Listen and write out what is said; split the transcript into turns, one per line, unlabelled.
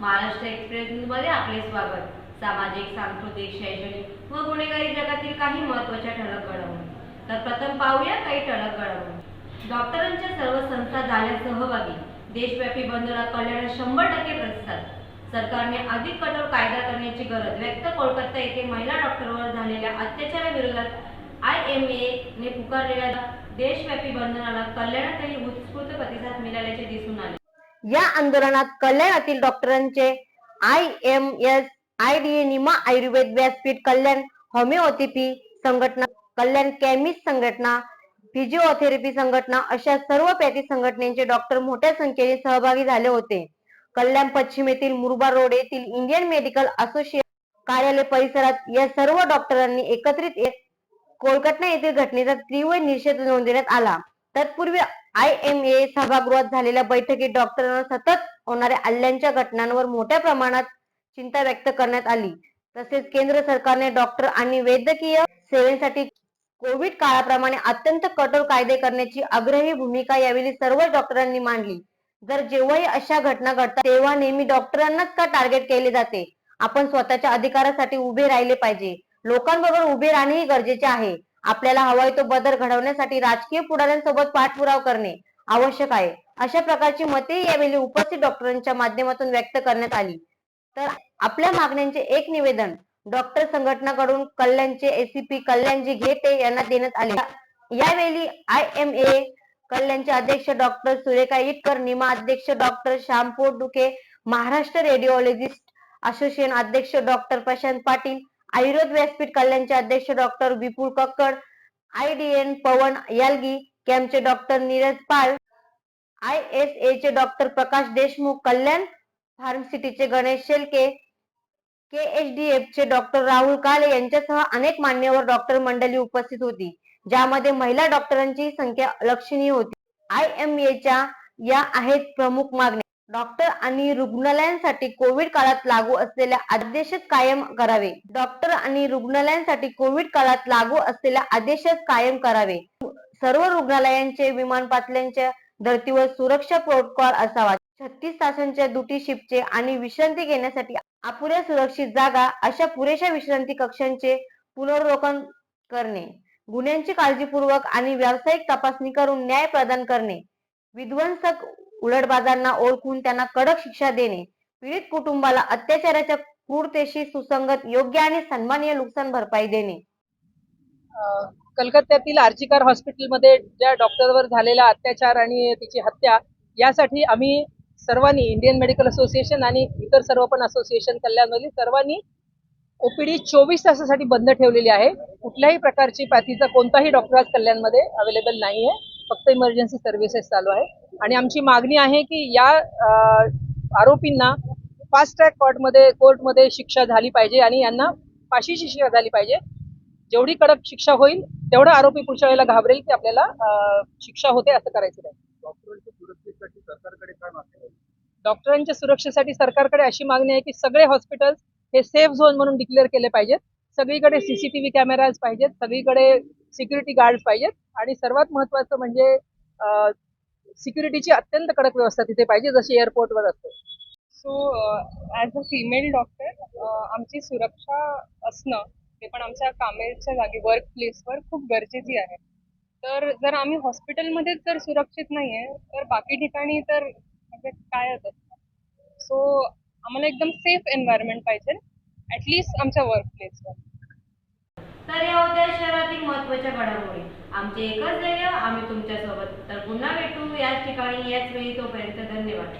Maharashtra express न्यूजमध्ये आपले स्वागत. सामाजिक सांस्कृतिक शैक्षणिक व गुन्हेगारी जगातील काही महत्त्वाच्या ठळक घडामोडी. तर प्रथम पाहूया काही टळक घडामोडी. डॉक्टरांच्या सर्व संस्था झाल्या सहभागी. देशव्यापी बंदला कल्याण शंभर टक्के प्रतिसाद. सरकारने अधिक कठोर कायदा करण्याची गरज व्यक्त कोलकाता येथे महिला डॉक्टरवर झालेल्या अत्याचाराविरोधात आय एम ने पुकारलेल्या देशव्यापी बंधनाला कल्याणातही उत्स्फूर्त प्रतिसाद मिळाल्याचे दिसून आले.
या आंदोलनात कल्याणातील डॉक्टरांचे I M S I D NIMA Ayurved Vyaspeeth कल्याण होमिओथेपी संघटना कल्याण केमिस्ट संघटना फिजिओथेरपी संघटना अशा सर्व पॅथी संघटनेचे डॉक्टर मोठ्या संख्येने सहभागी झाले होते. कल्याण पश्चिम येथील मुरबा रोड येथील इंडियन मेडिकल असोसिएशन कार्यालय परिसरात या सर्व डॉक्टरांनी एकत्रित एक कोलकाता येथील घटनेचा तीव्र निषेध नोंदवण्यात आला. तत्पूर्वी आय एम ए सभागृहात झालेल्या बैठकीत डॉक्टरांना सतत होणाऱ्या हल्ल्यांच्या घटनांवर मोठ्या प्रमाणात चिंता व्यक्त करण्यात आली. तसेच केंद्र सरकारने डॉक्टर आणि वैद्यकीय सेवेसाठी कोविड काळाप्रमाणे अत्यंत कठोर कायदे करण्याची आग्रही भूमिका यावेळी सर्व डॉक्टरांनी मांडली. जर जेव्हाही अशा घटना घडतात तेव्हा नेहमी डॉक्टरांनाच का टार्गेट केले जाते? आपण स्वतःच्या अधिकारासाठी उभे राहिले पाहिजे. लोकांबरोबर उभे राहणेही गरजेचे आहे. आपल्याला हवाय तो बदल घडवण्यासाठी राजकीय पुढाऱ्यांसोबत पाठपुराव करणे आवश्यक आहे. अशा प्रकारची मते यावेळी उपस्थित डॉक्टरांच्या माध्यमातून व्यक्त करण्यात आली. तर आपल्या मागण्यांचे एक निवेदन डॉक्टर संघटनाकडून कल्याणचे एसीपी कल्याणजी घेते यांना देण्यात आले. यावेळी आय एम ए कल्याणचे अध्यक्ष डॉक्टर सुरेखा इटकर निमा अध्यक्ष doctor Shyampot Duke Maharashtra radiologist association अध्यक्ष डॉक्टर प्रशांत पाटील आयुर्वेद व्यासपीठ कल्याणचे अध्यक्ष doctor Vipul Kakkad I D N Pavan Yalgi कॅम्पचे doctor Neeraj Pal I S A चे doctor Prakash Deshmukh Kalyan फार्मसिटीचे Ganesh Shelke K H D F चे doctor Rahul Kale यांच्यासह अनेक मान्यवर डॉक्टर मंडळी उपस्थित होती ज्यामध्ये महिला डॉक्टरांची संख्या लक्षणीय होती. आय एम एच्या या आहेत प्रमुख मागण्या. डॉक्टर आणि रुग्णालयांसाठी कोविड काळात लागू असलेल्या आदेशच कायम करावे. डॉक्टर आणि रुग्णालयांसाठी कोविड काळात लागू असलेल्या आदेशच कायम करावे. सर्व रुग्णालयांचे विमान पातळ्यांच्या धर्तीवर सुरक्षा प्रोटोकॉल असावा. छत्तीस तासांच्या दुटी शिफ्टचे आणि विश्रांती घेण्यासाठी अपुऱ्या सुरक्षित जागा अशा पुरेशा विश्रांती कक्षांचे पुनर्वलोकन करणे गुन्ह्यांची काळजीपूर्वक आणि व्यावसायिक तपासणी करून न्याय प्रदान करणे विध्वंसक उलटबाजांना ओळखून त्यांना कडक शिक्षा देणे पीडित कुटुंबाला अत्याचाराच्या क्रूरतेशी सुसंगत योग्य आणि सन्माननीय नुकसान भरपाई देणे.
कलकत्त्यातील आर्चिकार हॉस्पिटलमध्ये ज्या डॉक्टरवर झालेला अत्याचार आणि तिची हत्या यासाठी आम्ही सर्वांनी इंडियन मेडिकल असोसिएशन आणि इतर सर्व पण असोसिएशन कल्याणमधील सर्वांनी ओपीडी चोवीस तासासाठी बंद ठेवलेली आहे. कुठल्याही प्रकारची पॅथीचा कोणताही डॉक्टर आज कल्याणमध्ये अवेलेबल नाही आहे फक्त इमर्जन्सी सर्व्हिसेस चालू आहे आणि आमची मागणी आहे की या आरोपींना फास्ट ट्रॅक कोर्टमध्ये कोर्टमध्ये शिक्षा झाली पाहिजे आणि यांना फाशीची शिक्षा झाली पाहिजे. जेवढी कडक शिक्षा होईल तेवढा आरोपी पुढच्या वेळेला घाबरेल की आपल्याला शिक्षा होते असं करायचं नाही डॉक्टरांच्या सुरक्षेसाठी सरकारकडे अशी मागणी आहे की सगळे हॉस्पिटल्स हे सेफ झोन म्हणून डिक्लेअर केले पाहिजेत. सगळीकडे सीसीटीव्ही कॅमेराज पाहिजेत सगळीकडे सिक्युरिटी गार्ड पाहिजेत आणि सर्वात महत्वाचं म्हणजे सिक्युरिटीची अत्यंत कडक व्यवस्था तिथे पाहिजे जशी एअरपोर्टवर असते.
So as a female doctor आमची सुरक्षा असणं ते पण आमच्या कामेच्या जागी वर्क प्लेसवर खूप गरजेची आहे. तर जर आम्ही हॉस्पिटलमध्येच जर सुरक्षित नाही आहे तर बाकी ठिकाणी तर काय कायच असतं सो आम्हाला एकदम सेफ एन्व्हायरमेंट पाहिजे. ॲटलिस्ट आमच्या वर्क प्लेसवर
तर या होत्या शहरातील महत्त्वाच्या घडामोडी. आमचे एकच ध्येय आम्ही तुमच्यासोबत. तर पुन्हा भेटू याच ठिकाणी याच वेळी तोपर्यंत धन्यवाद.